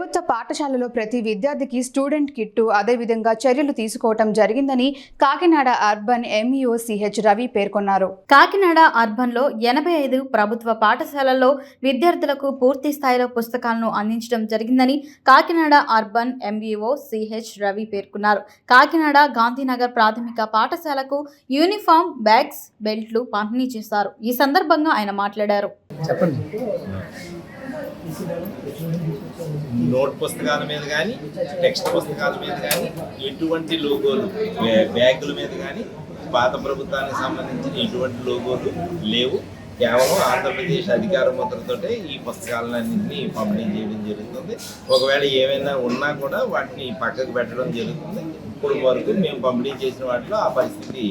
ప్రభుత్వ పాఠశాలలో ప్రతి విద్యార్థికి స్టూడెంట్ కిట్టు అదేవిధంగా చర్యలు తీసుకోవటం జరిగిందని కాకినాడ అర్బన్ ఎంఈఓ సిహెచ్ రవి పేర్కొన్నారు. కాకినాడ అర్బన్లో ఎనభై ఐదు ప్రభుత్వ పాఠశాలల్లో విద్యార్థులకు పూర్తి స్థాయిలో పుస్తకాలను అందించడం జరిగిందని కాకినాడ అర్బన్ ఎంఈఓ సిహెచ్ రవి పేర్కొన్నారు. కాకినాడ గాంధీనగర్ ప్రాథమిక పాఠశాలకు యూనిఫామ్ బ్యాగ్స్ బెల్ట్లు పంపిణీ చేశారు. ఈ సందర్భంగా ఆయన మాట్లాడారు. చెప్పండి. నోట్ పుస్తకాల మీద కానీ టెక్స్ట్ పుస్తకాల మీద కానీ ఎటువంటి లోగోలు బ్యాగుల మీద కానీ పాత ప్రభుత్వానికి సంబంధించిన ఎటువంటి లోగోలు లేవు. కేవలం ఆంధ్రప్రదేశ్ అధికార ముద్రతోటే ఈ పుస్తకాలన్నింటినీ పంపిణీ చేయడం జరుగుతుంది. ఒకవేళ ఏమైనా ఉన్నా కూడా వాటిని పక్కకు పెట్టడం జరుగుతుంది. ఇప్పుడు వరకు మేము పంపిణీ చేసిన వాటిలో ఆ పరిస్థితి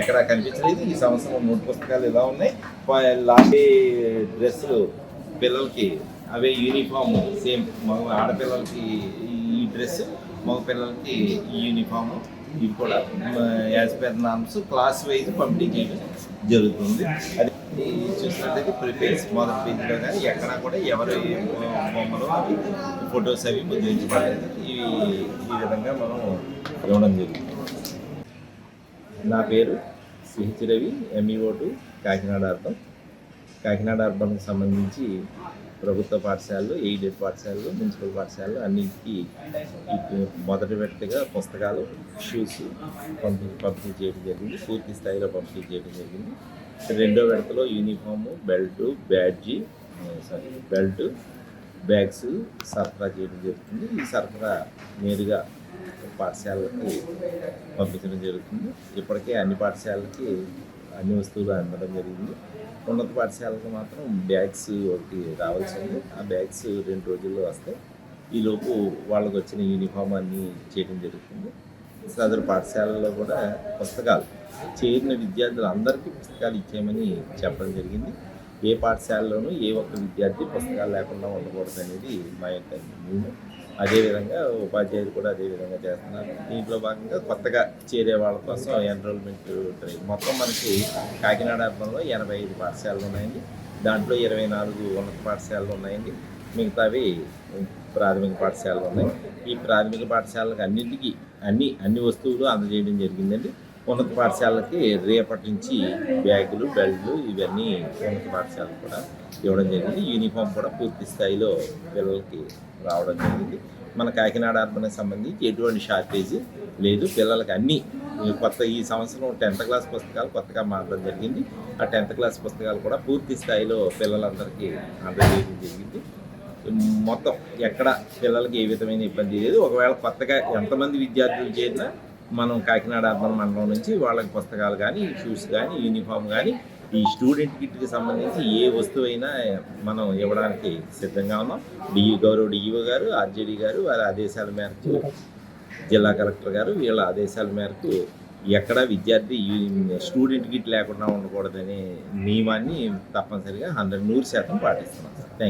ఎక్కడా కనిపించలేదు. ఈ సంవత్సరం నోట్ పుస్తకాలు ఇలా ఉన్నాయి. లాంటి డ్రెస్సులు పిల్లలకి అవే యూనిఫామ్ సేమ్ మగ ఆడపిల్లలకి ఈ డ్రెస్ మగ పిల్లలకి ఈ యూనిఫామ్ ఇవి కూడా as per norms class wise పంపిణీ చేయడం జరుగుతుంది. అది చూసినట్లయితే ప్రిపేర్స్ మొదటి పేజీలో కానీ ఎక్కడా కూడా ఎవరు బొమ్మలు అవి ఫొటోస్ అవి ముద్రించబడలేదు. ఇవి ఈ విధంగా మనం ఇవ్వడం జరుగుతుంది నా పేరు సిహెచ్ రవి ఎంఈఓటు కాకినాడ అర్థం కాకినాడ అర్బన్కి సంబంధించి ప్రభుత్వ పాఠశాలలు ఎయిడెడ్ పాఠశాలలు మున్సిపల్ పాఠశాలలు అన్నింటికి మొదటి పెట్టగా పుస్తకాలు షూస్ పంపిణీ పంపిణీ చేయడం జరిగింది. పూర్తి స్థాయిలో పంపిణీ చేయడం జరిగింది. రెండో విడతలో uniform belt badge sorry belt bags సరఫరా చేయడం జరుగుతుంది. ఈ సరఫరా నేరుగా పాఠశాలకి పంపించడం జరుగుతుంది. ఇప్పటికే అన్ని పాఠశాలకి అన్ని వస్తువులు అందడం జరిగింది. ఉన్నత పాఠశాలకు మాత్రం బ్యాగ్స్ ఒకటి రావాల్సి ఉంది ఆ బ్యాగ్స్ రెండు రోజుల్లో వస్తాయి ఈలోపు వాళ్ళకు వచ్చిన యూనిఫామ్ అన్నీ చేయడం జరుగుతుంది. సదరు పాఠశాలలో కూడా పుస్తకాలు చేరిన విద్యార్థులు అందరికీ పుస్తకాలు ఇచ్చేయమని చెప్పడం జరిగింది. ఏ పాఠశాలలోనూ ఏ ఒక్క విద్యార్థి పుస్తకాలు లేకుండా ఉండకూడదు అనేది మా యొక్క నియమం. అదేవిధంగా ఉపాధ్యాయులు కూడా అదే విధంగా చేస్తున్నారు. దీంట్లో భాగంగా కొత్తగా చేరే వాళ్ళ కోసం ఎన్రోల్మెంట్ డ్రైవ్ మొత్తం మనకి కాకినాడ అర్బంలో ఎనభై ఐదు పాఠశాలలు ఉన్నాయండి. దాంట్లో ఇరవై నాలుగు ఉన్నత పాఠశాలలు ఉన్నాయండి. మిగతావి ప్రాథమిక పాఠశాలలు ఉన్నాయి. ఈ ప్రాథమిక పాఠశాలకు అన్నింటికి అన్ని అన్ని వస్తువులు అందజేయడం జరిగిందండి. ఉన్నత పాఠశాలకి రేపటి నుంచి బ్యాగులు బెల్ట్లు ఇవన్నీ ఉన్నత పాఠశాలకు కూడా ఇవ్వడం జరిగింది. యూనిఫామ్ కూడా పూర్తి స్థాయిలో పిల్లలకి రావడం జరిగింది. మన కాకినాడ అర్బన్కి సంబంధించి ఎటువంటి షార్టేజ్ లేదు. పిల్లలకి అన్ని ఈ కొత్త ఈ సంవత్సరం టెన్త్ క్లాస్ పుస్తకాలు కొత్తగా మారడం జరిగింది. ఆ టెన్త్ క్లాస్ పుస్తకాలు కూడా పూర్తి స్థాయిలో పిల్లలందరికీ అందజేయడం జరిగింది. మొత్తం ఎక్కడ పిల్లలకి ఏ విధమైన ఇబ్బంది లేదు. ఒకవేళ కొత్తగా ఎంతమంది విద్యార్థులు చేరినా మనం కాకినాడ అర్బన్ మండలం నుంచి వాళ్ళకి పుస్తకాలు కానీ షూస్ కానీ యూనిఫామ్ కానీ ఈ స్టూడెంట్ కిట్కి సంబంధించి ఏ వస్తువైనా మనం ఇవ్వడానికి సిద్ధంగా ఉన్నాం. డిఈ గౌరవ్ డిఈఓ గారు ఆర్జేడీ గారు వారి ఆదేశాల మేరకు జిల్లా కలెక్టర్ గారు వీళ్ళ ఆదేశాల మేరకు ఎక్కడ విద్యార్థి స్టూడెంట్ కిట్ లేకుండా ఉండకూడదనే నియమాన్ని తప్పనిసరిగా హండ్రెడ్ నూరు శాతం పాటిస్తున్నాం సార్. Thank you